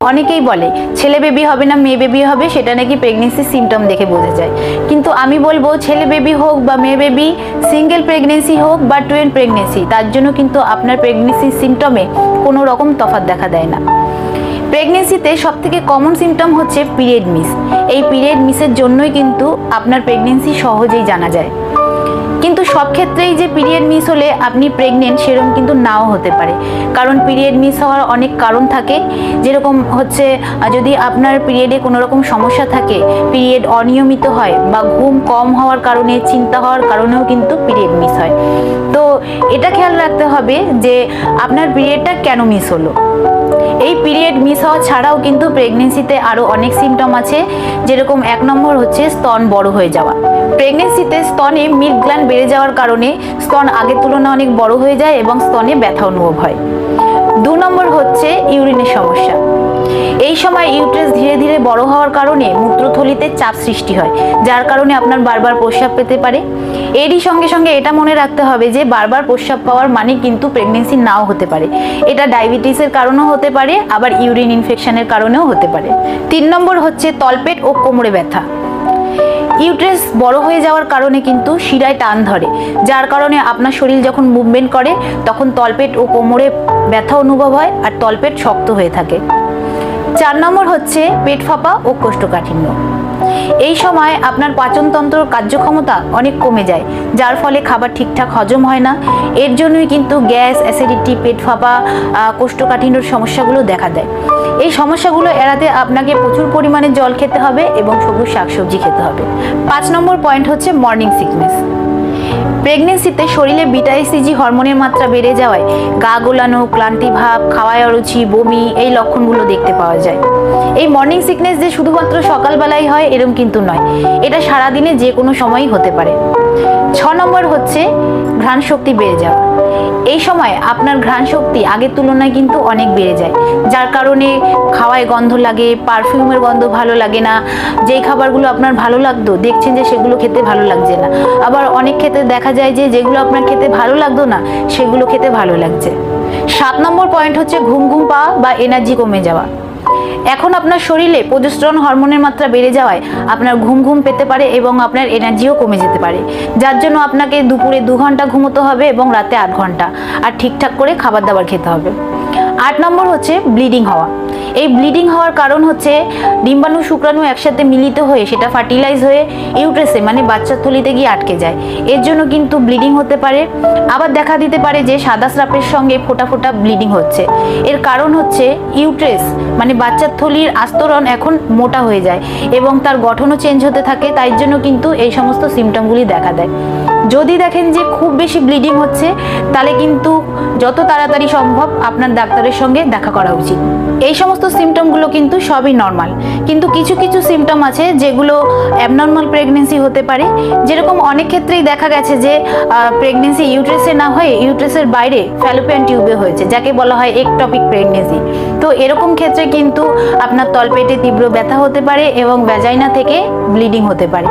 অনেকেই বলে, ছেলে বেবি হবে না, মেয়ে বেবি হবে? সেটা নাকি প্রেগনেন্সি সিমটম দেখে বোঝা যায়। কিন্তু আমি বলব, ছেলে বেবি হোক বা মেয়ে বেবি সিঙ্গেল প্রেগনেন্সি হোক বা টুয়েন প্রেগনেন্সি তার জন্য কিন্তু আপনার প্রেগনেন্সি সিমটমে কোনো রকম তফাৎ দেখা দেয় না। প্রেগনেন্সিতে সব থেকে কমন সিমটম হচ্ছে পিরিয়ড মিস এই পিরিয়ড মিসের জন্যই কিন্তু আপনার প্রেগনেন্সি সহজেই জানা যায়। কিন্তু সব ক্ষেত্রেই যে পিরিয়ড মিস হলে আপনি প্রেগনেন্ট সেরকম কিন্তু নাও হতে পারে। কারণ পিরিয়ড মিস হওয়ার অনেক কারণ থাকে। যেরকম হচ্ছে যদি আপনার পিরিয়ডে কোনো রকম সমস্যা থাকে, পিরিয়ড অনিয়মিত হয় বা ঘুম কম হওয়ার কারণে, চিন্তা হওয়ার কারণেও কিন্তু পিরিয়ড মিস হয়। তো এটা খেয়াল রাখতে হবে যে আপনার পিরিয়ডটা কেন মিস হলো? এই পিরিয়ড মিস হওয়া ছাড়াও কিন্তু প্রেগনেন্সিতে আরও অনেক সিমটম আছে, যেরকম এক নম্বর হচ্ছে স্তন বড় হয়ে যাওয়া। প্রেগনেন্সিতে স্তনে মিল্ক গ্ল্যান্ড বেড়ে যাওয়ার কারণে স্তন আগের তুলনায় অনেক বড় হয়ে যায় এবং স্তনে ব্যথা অনুভব হয়। দু নম্বর হচ্ছে ইউরিনের সমস্যা। এই সময় ইউট্রেস ধীরে ধীরে বড় হওয়ার কারণে মূত্রথলিতে চাপ সৃষ্টি হয়, যার কারণে আপনার বারবার প্রস্রাব পেতে পারে। এরই সঙ্গে সঙ্গে এটা মনে রাখতে হবে যে বারবার প্রস্রাব পাওয়ার মানে কিন্তু প্রেগনেন্সি নাও হতে পারে। এটা ডায়াবেটিসের কারণেও হতে পারে, আবার ইউরিন ইনফেকশনের কারণেও হতে পারে। তিন নম্বর হচ্ছে তলপেট ও কোমরে ব্যথা। ইউট্রেস বড় হয়ে যাওয়ার কারণে কিন্তু শিরায় টান ধরে, যার কারণে আপনার শরীর যখন মুভমেন্ট করে, তখন তলপেট ও কোমরে ব্যথা অনুভব হয় আর তলপেট শক্ত হয়ে থাকে। চার নম্বর হচ্ছে পেট ফাঁপা ও কোষ্ঠকাঠিন্য। এই সময় আপনার পাচনতন্ত্র কার্যক্ষমতা অনেক কমে যায়, যার ফলে খাবার ঠিকঠাক হজম হয় না। এর জন্যই কিন্তু গ্যাস, অ্যাসিডিটি, পেট ফাঁপা কোষ্ঠকাঠিন্যর সমস্যাগুলো দেখা দেয়। এই সমস্যাগুলো এড়াতে আপনাকে প্রচুর পরিমাণে জল খেতে হবে এবং সবুজ শাকসবজি খেতে হবে। পাঁচ নম্বর পয়েন্ট হচ্ছে মর্নিং সিকনেস প্রেগনেন্সিতে শরীরে বিটাইসিজি হরমোনের মাত্রা বেড়ে যাওয়ায় গা গোলানো, ক্লান্তি ভাব, খাওয়ায় অরুচি, বমি এই লক্ষণগুলো দেখতে পাওয়া যায়। এই মর্নিং সিকনেস যে শুধুমাত্র সকালবেলায় হয় এরম কিন্তু নয়। এটা সারাদিনে যে কোনো সময়ই হতে পারে। ছ নম্বর হচ্ছে ঘ্রাণ শক্তি বেড়ে যাওয়া। এই সময় আপনার ঘ্রাণ শক্তি আগের তুলনায় কিন্তু অনেক বেড়ে যায়। যার কারণে খাওয়ায় গন্ধ লাগে পারফিউমের গন্ধ ভালো লাগে না, যেই খাবারগুলো আপনার ভালো লাগতো, দেখছেন যে সেগুলো খেতে ভালো লাগছে না। আবার অনেক ক্ষেত্রে দেখা যায় যে যেগুলো আপনার খেতে ভালো লাগতো না, সেগুলো খেতে ভালো লাগছে। সাত নম্বর পয়েন্ট হচ্ছে ঘুম ঘুম পাওয়া বা এনার্জি কমে যাওয়া। এখন আপনার শরীরে প্রজেস্ট্রন হরমোনের মাত্রা বেড়ে যাওয়ায় আপনার ঘুম ঘুম পেতে পারে এবং আপনার এনার্জিও কমে যেতে পারে। যার জন্য আপনাকে দুপুরে দু ঘণ্টা ঘুমোতে হবে এবং রাতে আট ঘণ্টা। আর ঠিকঠাক করে খাবার দাবার খেতে হবে। আট নম্বর হচ্ছে ব্লিডিং হওয়া। এই ব্লিডিং হওয়ার কারণ হচ্ছে ডিম্বাণু, শুক্রাণু একসাথে মিলিত হয়ে সেটা ফার্টিলাইজ হয়ে ইউট্রেসে মানে বাচ্চার থলিতে গিয়ে আটকে যায়। এর জন্য কিন্তু ব্লিডিং হতে পারে। আবার দেখা দিতে পারে যে সাদা স্রাপের সঙ্গে ফোটা ফোটা ব্লিডিং হচ্ছে। এর কারণ হচ্ছে ইউট্রেস মানে বাচ্চার থলির আস্তরণ এখন মোটা হয়ে যায় এবং তার গঠনও চেঞ্জ হতে থাকে, তাই জন্য কিন্তু এই সমস্ত সিমটমগুলি দেখা দেয়। যদি দেখেন যে খুব বেশি ব্লিডিং হচ্ছে, তাহলে কিন্তু যত তাড়াতাড়ি সম্ভব আপনার ডাক্তারের সঙ্গে দেখা করা উচিত। এই সমস্ত সিমটমগুলো কিন্তু সবই নর্মাল কিন্তু কিছু কিছু সিমটম আছে যেগুলো অ্যাবনর্মাল প্রেগনেন্সি হতে পারে। যেরকম অনেক ক্ষেত্রেই দেখা গেছে যে প্রেগনেন্সি ইউট্রেসে না হয়ে ইউট্রেসের বাইরে ফ্যালোপিয়ান টিউবে হয়েছে, যাকে বলা হয় একটপিক প্রেগনেন্সি তো এরকম ক্ষেত্রে কিন্তু আপনার তলপেটে তীব্র ব্যথা হতে পারে এবং ভ্যাজাইনা থেকে ব্লিডিং হতে পারে।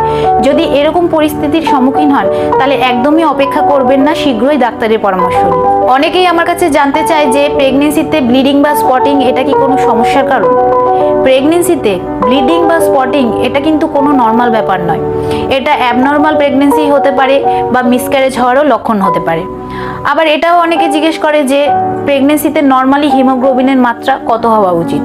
যদি এরকম পরিস্থিতির সম্মুখীন হন তাহলে একদমই অপেক্ষা করবেন না, শীঘ্রই ডাক্তারের পরামর্শ নিন। অনেকেই আমার কাছে জানতে চায় যে প্রেগনেন্সিতে ব্লিডিং বা স্পটিং এটা কি কোনো সমস্যার কারণ? প্রেগনেন্সিতে ব্লিডিং বা স্পটিং এটা কিন্তু কোনো নর্মাল ব্যাপার নয়। এটা অ্যাবনর্মাল প্রেগনেন্সি হতে পারে বা মিসক্যারেজ হওয়ারও লক্ষণ হতে পারে। আবার এটাও অনেকে জিজ্ঞেস করে যে প্রেগনেন্সিতে নর্মালি হিমোগ্লোবিনের মাত্রা কত হওয়া উচিত?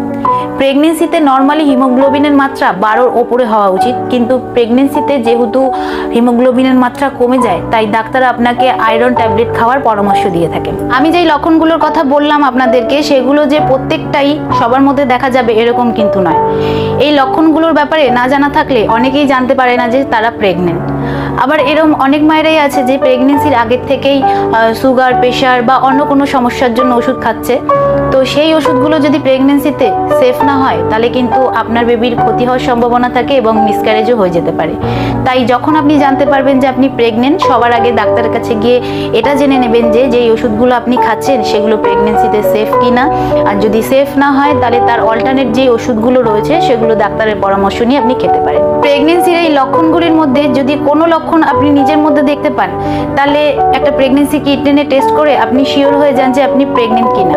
প্রেগনেন্সিতে নর্মালি হিমোগ্লোবিনের মাত্রা বারোর ওপরে হওয়া উচিত। কিন্তু প্রেগনেন্সিতে যেহেতু হিমোগ্লোবিনের মাত্রা কমে যায়, তাই ডাক্তার আপনাকে আয়রন ট্যাবলেট খাওয়ার পরামর্শ দিয়ে থাকেন। আমি যেই লক্ষণগুলোর কথা বললাম আপনাদেরকে, সেগুলো যে প্রত্যেকটাই সবার মধ্যে দেখা যাবে এরকম কিন্তু নয়। এই লক্ষণগুলোর ব্যাপারে না জানা থাকলে অনেকেই জানতে পারে না যে তারা প্রেগনেন্ট। আবার এরম অনেক মায়েরাই আছে যে প্রেগনেন্সির আগের থেকেই সুগার, প্রেশার বা অন্য কোনো সমস্যার জন্য ওষুধ খাচ্ছে। সেই ওষুধগুলো যদি প্রেগনেন্সিতে সেফ না হয়, তাহলে কিন্তু আপনার বেবির ক্ষতি হওয়ার সম্ভাবনা থাকে এবং মিসক্যারেজও হয়ে যেতে পারে। তাই যখন আপনি জানতে পারবেন যে আপনি প্রেগনেন্ট সবার আগে ডাক্তারের কাছে গিয়ে এটা জেনে নেবেন যে, যেই ওষুধগুলো আপনি খাচ্ছেন, সেগুলো প্রেগনেন্সিতে সেফ কি না আর যদি সেফ না হয়, তাহলে তার অল্টারনেট যে ওষুধগুলো রয়েছে, সেগুলো ডাক্তারের পরামর্শ নিয়ে আপনি খেতে পারেন। প্রেগনেন্সির এই লক্ষণগুলির মধ্যে যদি কোনো লক্ষণ আপনি নিজের মধ্যে দেখতে পান, তাহলে একটা প্রেগনেন্সি কিডনি টেস্ট করে আপনি শিওর হয়ে যান যে আপনি প্রেগনেন্ট কিনা।